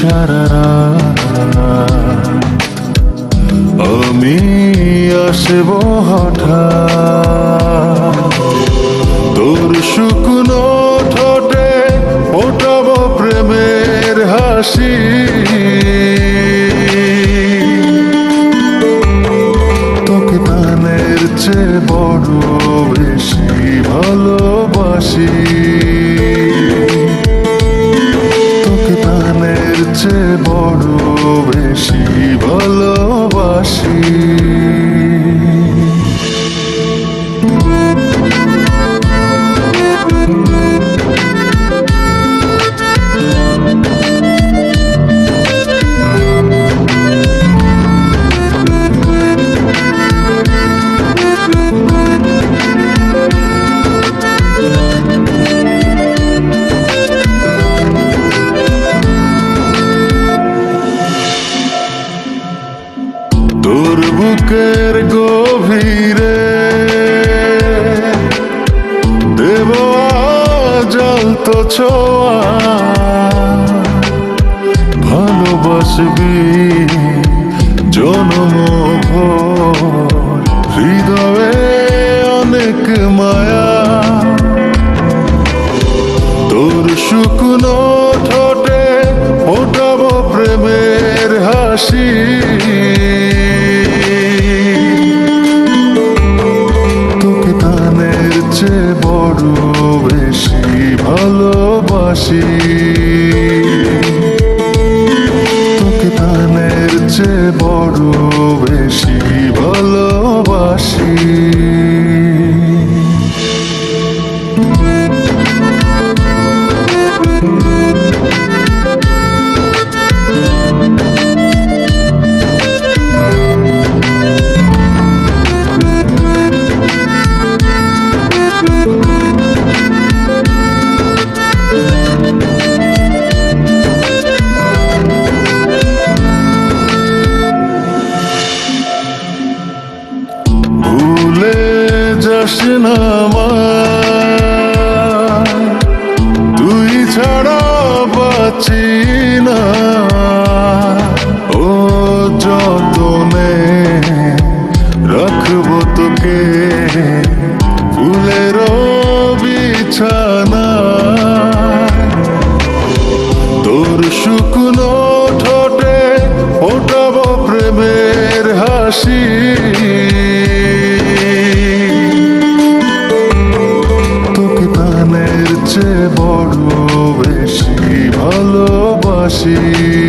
সারা আমি আসব হঠাৎ। তোর শুকনো ঠোঁটে ফোটাব প্রেমের হাসি। তোকে দানের চেয়ে বড় বেশি ভালোবাসি। বড় বেশি ভালোবাসি। বুকের গভীরে। দেব জল তো ছোঁয়া। ভালোবাসবি। ভালোবাসি যাস তুই ছাড়া বাঁচি না। ও যতনে রাখব তোকে ফুলের বিছানা। see.